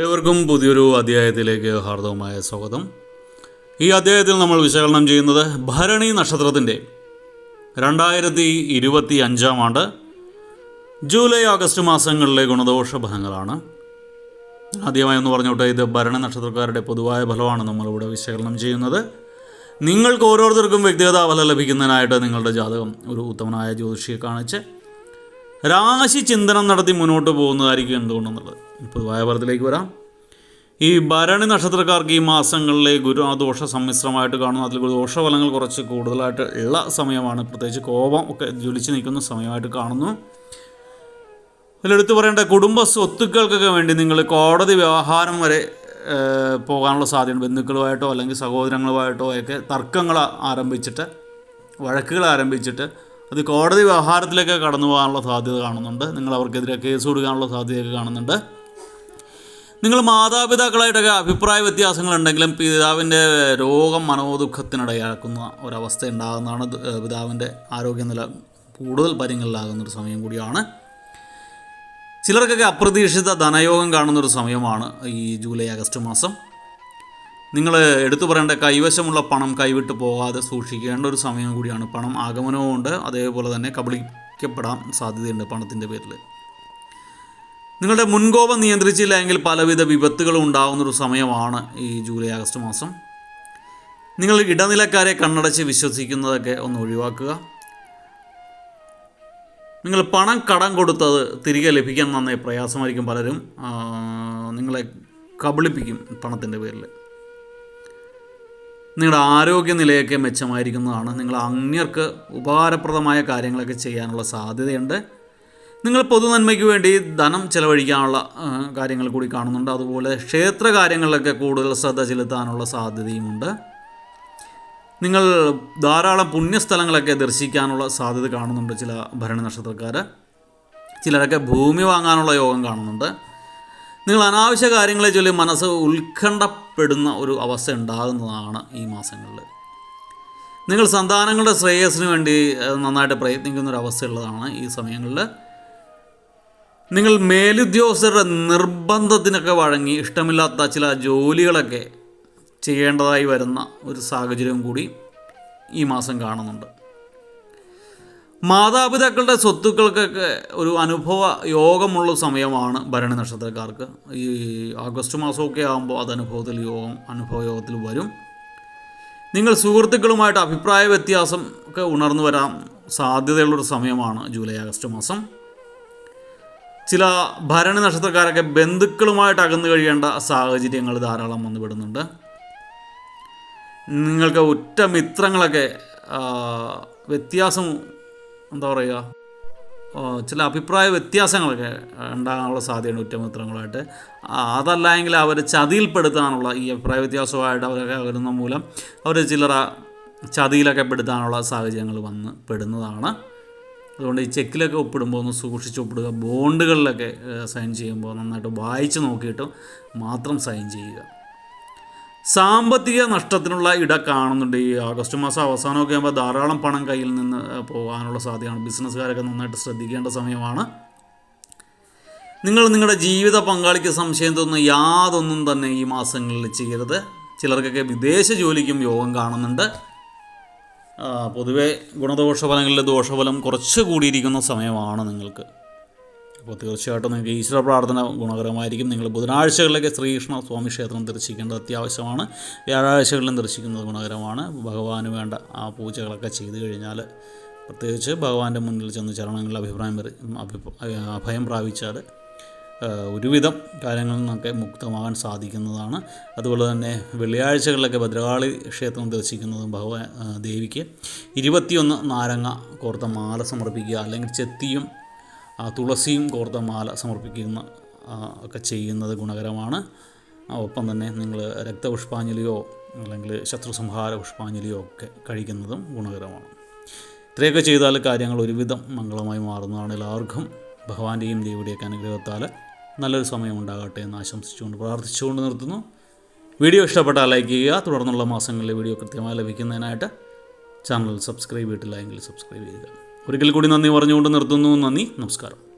ഏവർക്കും പുതിയൊരു അധ്യായത്തിലേക്ക് ഹാർദവമായ സ്വാഗതം. ഈ അധ്യായത്തിൽ നമ്മൾ വിശകലനം ചെയ്യുന്നത് ഭരണി നക്ഷത്രത്തിന്റെ രണ്ടായിരത്തി ഇരുപത്തി അഞ്ചാം ആണ്ട് ജൂലൈ ഓഗസ്റ്റ് മാസങ്ങളിലെ ഗുണദോഷ ഫലങ്ങളാണ്. ആദ്യമായി ഒന്ന് പറഞ്ഞോട്ടെ ഇത് ഭരണി നക്ഷത്രക്കാരുടെ പൊതുവായ ഫലമാണ് നമ്മളിവിടെ വിശകലനം ചെയ്യുന്നത്. നിങ്ങൾക്ക് ഓരോരുത്തർക്കും വ്യക്തിഗത ഫലം ലഭിക്കുന്നതിനായിട്ട് നിങ്ങളുടെ ജാതകം ഒരു ഉത്തമനായ ജ്യോതിഷിയെ കാണിച്ച് രാശി ചിന്തനം നടത്തി മുന്നോട്ട് പോകുന്നതായിരിക്കും എന്തുകൊണ്ടെന്നുള്ളത്. ഇപ്പോൾ ഫലത്തിലേക്ക് വരാം. ഈ ഭരണി നക്ഷത്രക്കാർക്ക് ഈ മാസങ്ങളിലെ ഗുരുദോഷ സമ്മിശ്രമായിട്ട് കാണുന്നു അതിൽ ദോഷഫലങ്ങൾ കുറച്ച് കൂടുതലായിട്ട് ഉള്ള സമയമാണ്. പ്രത്യേകിച്ച് കോപം ഒക്കെ ജ്വലിച്ച് നിൽക്കുന്ന സമയമായിട്ട് കാണുന്നു. അതിലെടുത്ത് പറയേണ്ട കുടുംബ സ്വത്തുക്കൾക്കൊക്കെ വേണ്ടി നിങ്ങൾ കോടതി വ്യവഹാരം വരെ പോകാനുള്ള സാധ്യത ബന്ധുക്കളുമായിട്ടോ അല്ലെങ്കിൽ സഹോദരങ്ങളുമായിട്ടോ ഒക്കെ തർക്കങ്ങൾ ആരംഭിച്ചിട്ട് വഴക്കുകൾ ആരംഭിച്ചിട്ട് അത് കോടതി വ്യവഹാരത്തിലേക്ക് കടന്നു പോകാനുള്ള സാധ്യത കാണുന്നുണ്ട്. നിങ്ങൾ അവർക്കെതിരെ കേസ് കൊടുക്കാനുള്ള സാധ്യതയൊക്കെ കാണുന്നുണ്ട്. നിങ്ങൾ മാതാപിതാക്കളായിട്ടൊക്കെ അഭിപ്രായ വ്യത്യാസങ്ങളുണ്ടെങ്കിലും പിതാവിന്റെ രോഗം മനോദുഃഖത്തിനിടയാക്കുന്ന ഒരവസ്ഥ ഉണ്ടാകുന്നതാണ് പിതാവിന്റെ ആരോഗ്യനില കൂടുതൽ പരിങ്ങലിലാകുന്ന ഒരു സമയം കൂടിയാണ്. ചിലർക്കൊക്കെ അപ്രതീക്ഷിത ധനയോഗം കാണുന്നൊരു സമയമാണ് ഈ ജൂലൈ ആഗസ്റ്റ് മാസം. നിങ്ങൾ എടുത്തു പറയേണ്ട കൈവശമുള്ള പണം കൈവിട്ട് പോകാതെ സൂക്ഷിക്കേണ്ട ഒരു സമയം കൂടിയാണ് പണം. ആഗമനവും ഉണ്ട്. അതേപോലെ തന്നെ കബളിക്കപ്പെടാൻ സാധ്യതയുണ്ട് പണത്തിന്റെ പേരിൽ. നിങ്ങളുടെ മുൻകോപം നിയന്ത്രിച്ചില്ല എങ്കിൽ പലവിധ വിപത്തുകളും ഉണ്ടാകുന്നൊരു സമയമാണ് ഈ ജൂലൈ ആഗസ്റ്റ് മാസം. നിങ്ങൾ ഇടനിലക്കാരെ കണ്ണടച്ച് വിശ്വസിക്കുന്നതൊക്കെ ഒന്ന് ഒഴിവാക്കുക. നിങ്ങൾ പണം കടം കൊടുത്തത് തിരികെ ലഭിക്കാൻ നന്നായി പ്രയാസമായിരിക്കും പലരും. നിങ്ങളെ കബളിപ്പിക്കും പണത്തിന്റെ പേരിൽ. നിങ്ങളുടെ ആരോഗ്യനിലയൊക്കെ മെച്ചമായിരിക്കുന്നതാണ്. നിങ്ങൾ അന്യർക്ക് ഉപകാരപ്രദമായ കാര്യങ്ങളൊക്കെ ചെയ്യാനുള്ള സാധ്യതയുണ്ട്. നിങ്ങൾ പൊതുനന്മയ്ക്ക് വേണ്ടി ധനം ചെലവഴിക്കാനുള്ള കാര്യങ്ങൾ കൂടി കാണുന്നുണ്ട്. അതുപോലെ ക്ഷേത്ര കാര്യങ്ങളിലൊക്കെ കൂടുതൽ ശ്രദ്ധ ചെലുത്താനുള്ള സാധ്യതയുമുണ്ട്. നിങ്ങൾ ധാരാളം പുണ്യസ്ഥലങ്ങളൊക്കെ ദർശിക്കാനുള്ള സാധ്യത കാണുന്നുണ്ട് ചില ഭരണ നക്ഷത്രക്കാർ ചിലരൊക്കെ ഭൂമി വാങ്ങാനുള്ള യോഗം കാണുന്നുണ്ട്. നിങ്ങൾ അനാവശ്യ കാര്യങ്ങളെ ചൊല്ലി മനസ്സ് ഉത്കണ്ഠപ്പെടുന്ന ഒരു അവസ്ഥ ഉണ്ടാകുന്നതാണ് ഈ മാസങ്ങളിൽ. നിങ്ങൾ സന്താനങ്ങളുടെ ശ്രേയസ്സിന് വേണ്ടി നന്നായിട്ട് പ്രയത്നിക്കുന്ന ഒരു അവസ്ഥയുള്ളതാണ് ഈ സമയങ്ങളിൽ. നിങ്ങൾ മേലുദ്യോഗസ്ഥരുടെ നിർബന്ധത്തിനൊക്കെ വഴങ്ങി ഇഷ്ടമില്ലാത്ത ചില ജോലികളൊക്കെ ചെയ്യേണ്ടതായി വരുന്ന ഒരു സാഹചര്യം കൂടി ഈ മാസം കാണുന്നുണ്ട്. മാതാപിതാക്കളുടെ സ്വത്തുക്കൾക്കൊക്കെ ഒരു അനുഭവ യോഗമുള്ള സമയമാണ് ഭരണ നക്ഷത്രക്കാർക്ക്. ഈ ആഗസ്റ്റ് മാസമൊക്കെ ആകുമ്പോൾ അത് അനുഭവത്തിൽ യോഗം അനുഭവ യോഗത്തിൽ വരും. നിങ്ങൾ സുഹൃത്തുക്കളുമായിട്ട് അഭിപ്രായ വ്യത്യാസം ഒക്കെ ഉണർന്നു വരാൻ സാധ്യതയുള്ളൊരു സമയമാണ് ജൂലൈ ആഗസ്റ്റ് മാസം. ചില ഭരണ നക്ഷത്രക്കാരൊക്കെ ബന്ധുക്കളുമായിട്ട് അകന്നു കഴിയേണ്ട സാഹചര്യങ്ങൾ ധാരാളം വന്നുവിടുന്നുണ്ട് നിങ്ങൾക്ക് ഉറ്റ മിത്രങ്ങളൊക്കെ വ്യത്യാസം എന്താ പറയുക? ചില അഭിപ്രായ വ്യത്യാസങ്ങളൊക്കെ ഉണ്ടാകാനുള്ള സാധ്യതയുണ്ട് ഉറ്റമിത്രങ്ങളായിട്ട് അതല്ല എങ്കിൽ അവർ ചതിയിൽപ്പെടുത്താനുള്ള ഈ അഭിപ്രായ വ്യത്യാസമായിട്ട് അവരൊക്കെ വരുന്ന മൂലം അവർ ചിലർ ചതിയിലൊക്കെ പെടുത്താനുള്ള സാഹചര്യങ്ങൾ വന്ന് പെടുന്നതാണ്. അതുകൊണ്ട് ഈ ചെക്കിലൊക്കെ ഒപ്പിടുമ്പോൾ ഒന്ന് സൂക്ഷിച്ച് ഒപ്പിടുക. ബോണ്ടുകളിലൊക്കെ സൈൻ ചെയ്യുമ്പോൾ നന്നായിട്ട് വായിച്ച് നോക്കിയിട്ട് മാത്രം സൈൻ ചെയ്യുക. സാമ്പത്തിക നഷ്ടത്തിനുള്ള ഇട കാണുന്നുണ്ട് ഈ ആഗസ്റ്റ് മാസം അവസാനമൊക്കെ ആകുമ്പോൾ ധാരാളം പണം കയ്യിൽ നിന്ന് പോകാനുള്ള സാധ്യതയാണ്. ബിസിനസ്സുകാരൊക്കെ നന്നായിട്ട് ശ്രദ്ധിക്കേണ്ട സമയമാണ്. നിങ്ങൾ നിങ്ങളുടെ ജീവിത പങ്കാളിക്ക് സംശയം തോന്നുന്ന യാതൊന്നും തന്നെ ഈ മാസങ്ങളിൽ ചെയ്യരുത്. ചിലർക്കൊക്കെ വിദേശ ജോലിക്കും യോഗം കാണുന്നുണ്ട്. പൊതുവേ ഗുണദോഷ ഫലങ്ങളിലെ ദോഷഫലം കുറച്ച് കൂടിയിരിക്കുന്ന സമയമാണ് നിങ്ങൾക്ക്. അപ്പോൾ തീർച്ചയായിട്ടും നിങ്ങൾക്ക് ഈശ്വര പ്രാർത്ഥന ഗുണകരമായിരിക്കും. നിങ്ങൾ ബുധനാഴ്ചകളിലൊക്കെ ശ്രീകൃഷ്ണ സ്വാമി ക്ഷേത്രം ദർശിക്കേണ്ടത് അത്യാവശ്യമാണ്. വ്യാഴാഴ്ചകളിലും ദർശിക്കുന്നത് ഗുണകരമാണ്. ഭഗവാന് വേണ്ട ആ പൂജകളൊക്കെ ചെയ്തു കഴിഞ്ഞാൽ പ്രത്യേകിച്ച് ഭഗവാന്റെ മുന്നിൽ ചെന്ന് ചരണങ്ങളിൽ അഭിപ്രായം അഭയം പ്രാപിച്ചാൽ ഒരുവിധം കാര്യങ്ങളിൽ നിന്നൊക്കെ മുക്തമാകാൻ സാധിക്കുന്നതാണ്. അതുപോലെ തന്നെ വെള്ളിയാഴ്ചകളിലൊക്കെ ഭദ്രകാളി ക്ഷേത്രം ദർശിക്കുന്നതും ഭഗവാൻ ദേവിക്ക് ഇരുപത്തിയൊന്ന് നാരങ്ങ കോർത്ത മാല സമർപ്പിക്കുക അല്ലെങ്കിൽ ചെത്തിയും തുളസിയും കോർത്ത മാല സമർപ്പിക്കുന്ന ഒക്കെ ചെയ്യുന്നത് ഗുണകരമാണ്. ഒപ്പം തന്നെ നിങ്ങൾ രക്തപുഷ്പാഞ്ജലിയോ അല്ലെങ്കിൽ ശത്രുസംഹാര പുഷ്പാഞ്ജലിയോ ഒക്കെ കഴിക്കുന്നതും ഗുണകരമാണ്. ഇത്രയൊക്കെ ചെയ്താൽ കാര്യങ്ങൾ ഒരുവിധം മംഗളമായി മാറുന്നതാണ് എല്ലാവർക്കും. ഭഗവാന്റെയും ദേവിയുടെയൊക്കെ അനുഗ്രഹത്താൽ നല്ലൊരു സമയം ഉണ്ടാകട്ടെ എന്ന് ആശംസിച്ചുകൊണ്ട് പ്രാർത്ഥിച്ചുകൊണ്ട് നിർത്തുന്നു. വീഡിയോ ഇഷ്ടപ്പെട്ടാൽ ലൈക്ക് ചെയ്യുക. തുടർന്നുള്ള മാസങ്ങളിലെ വീഡിയോ കൃത്യമായി ലഭിക്കുന്നതിനായിട്ട് ചാനൽ സബ്സ്ക്രൈബ് ചെയ്തിട്ടില്ല എങ്കിൽ സബ്സ്ക്രൈബ് ചെയ്യുക. ഒരിക്കൽ കൂടി നന്ദി പറഞ്ഞുകൊണ്ട് നിർത്തുന്നു. നന്ദി. നമസ്കാരം.